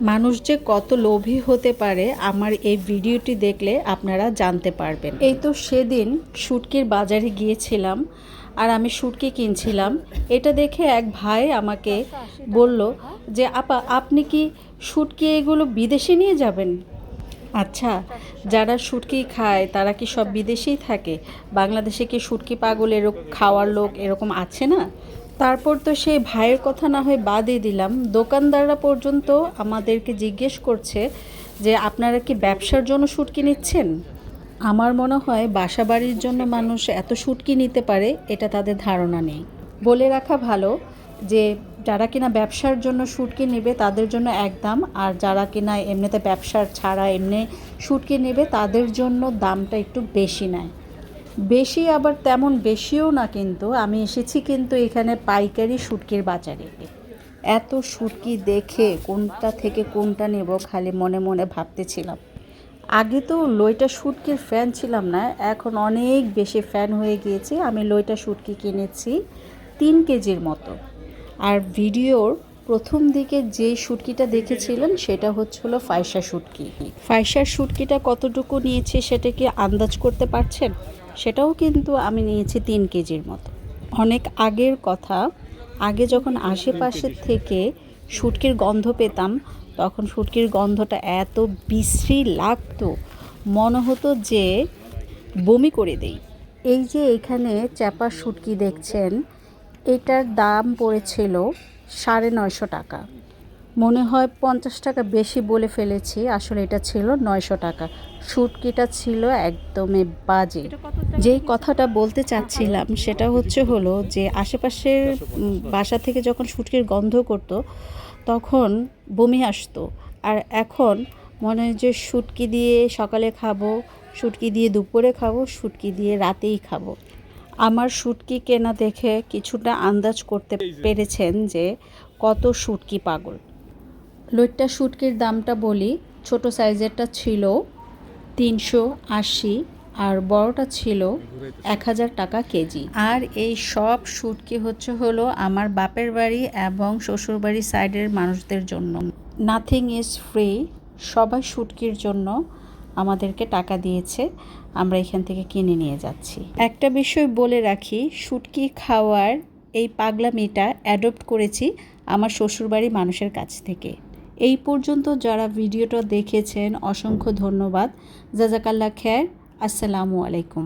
মানুষ যে কত লোভী হতে পারে, আমার এই ভিডিওটি দেখলে আপনারা জানতে পারবেন। এই তো সেদিন শুটকির বাজারে গিয়েছিলাম আর আমি শুটকি কিনছিলাম। এটা দেখে এক ভাই আমাকে বলল যে, আপা, আপনি কি শুটকি এগুলো বিদেশে নিয়ে যাবেন? আচ্ছা যারা শুটকি খায়, তারা কি সব বিদেশেই থাকে? বাংলাদেশে কি শুটকি পাগল এরকম খাওয়ার লোক এরকম আছে না? তারপর তো সেই ভাইয়ের কথা না হয় বাদই দিলাম। দোকানদাররা পর্যন্ত আমাদেরকে জিজ্ঞেস করছে যে, আপনারা কি ব্যবসার জন্য শুটকি নিচ্ছেন? আমার মনে হয় বাসা বাড়ির জন্য মানুষ এত শুটকি নিতে পারে, এটা তাদের ধারণা নেই। বলে রাখা ভালো যে, যারা কিনা ব্যবসার জন্য শুটকি নেবে তাদের জন্য এক দাম, আর যারা কিনা এমনিতে ব্যবসার ছাড়া এমনি শুটকি নেবে তাদের জন্য দামটা একটু বেশি নেয়। বেশি আবার তেমন বেশিও না কিন্তু, আমি এসেছি কিন্তু এখানে পাইকারি শুটকির বাজারে। এত শুটকি দেখে কোনটা থেকে কোনটা নেব খালি মনে মনে ভাবতেছিলাম। আগে তো লইটা শুটকির ফ্যান ছিলাম না, এখন অনেক বেশি ফ্যান হয়ে গিয়েছে। আমি লইটা শুটকি কিনেছি তিন কেজির মতো। আর ভিডিওর প্রথম দিকে যে শুটকিটা দেখেছিলেন, সেটা হচ্ছিল ফাইসা শুটকি। ফাইসার শুটকিটা কতটুকু নিয়েছে সেটা কি আন্দাজ করতে পারছেন? সেটাও কিন্তু আমি নিয়েছি তিন কেজির মতো। অনেক আগের কথা, আগে যখন আশেপাশের থেকে শুটকির গন্ধ পেতাম, তখন শুটকির গন্ধটা এত বিশ্রী লাগতো, মনে হতো যে বমি করে দেই। এই যে এখানে চ্যাপা শুটকি দেখছেন, এটার দাম পড়েছিল সাড়ে নয়শো টাকা। মনে হয় পঞ্চাশ টাকা বেশি বলে ফেলেছি, আসলে এটা ছিল নয়শো টাকা। শুটকিটা ছিল একদমই বাজে। যেই কথাটা বলতে চাচ্ছিলাম সেটা হচ্ছে হলো যে আশেপাশের বাসা থেকে যখন শুটকির গন্ধ করতো, তখন বমি আসতো। আর এখন মনে হয় যে শুটকি দিয়ে সকালে খাব, শুটকি দিয়ে দুপুরে খাব, শুটকি দিয়ে রাতেই খাব। আমার শুটকি কেনা দেখে কিছুটা আন্দাজ করতে পেরেছেন যে কত শুটকি পাগল। লইট্টা শুটকির দামটা বলি, ছোট সাইজেরটা ছিল তিনশো আশি। আর বড়টা ছিল এক হাজার টাকা কেজি। আর এই সব শুটকি হচ্ছে হলো আমার বাপের বাড়ি এবং শ্বশুর বাড়ির সাইডের মানুষদের জন্য। নাথিং ইজ ফ্রি সবাই শুটকির জন্য আমাদেরকে টাকা দিয়েছে। আমরা এখান থেকে কিনে নিয়ে যাচ্ছি। একটা বিষয় বলে রাখি শুটকি খাওয়ার এই পাগলামিটা অ্যাডপ্ট করেছি আমার শ্বশুরবাড়ির মানুষের কাছ থেকে। এই পর্যন্ত যারা ভিডিওটা দেখেছেন অসংখ্য ধন্যবাদ। জাজাকাল্লা খ্যার আসসালামু আলাইকুম।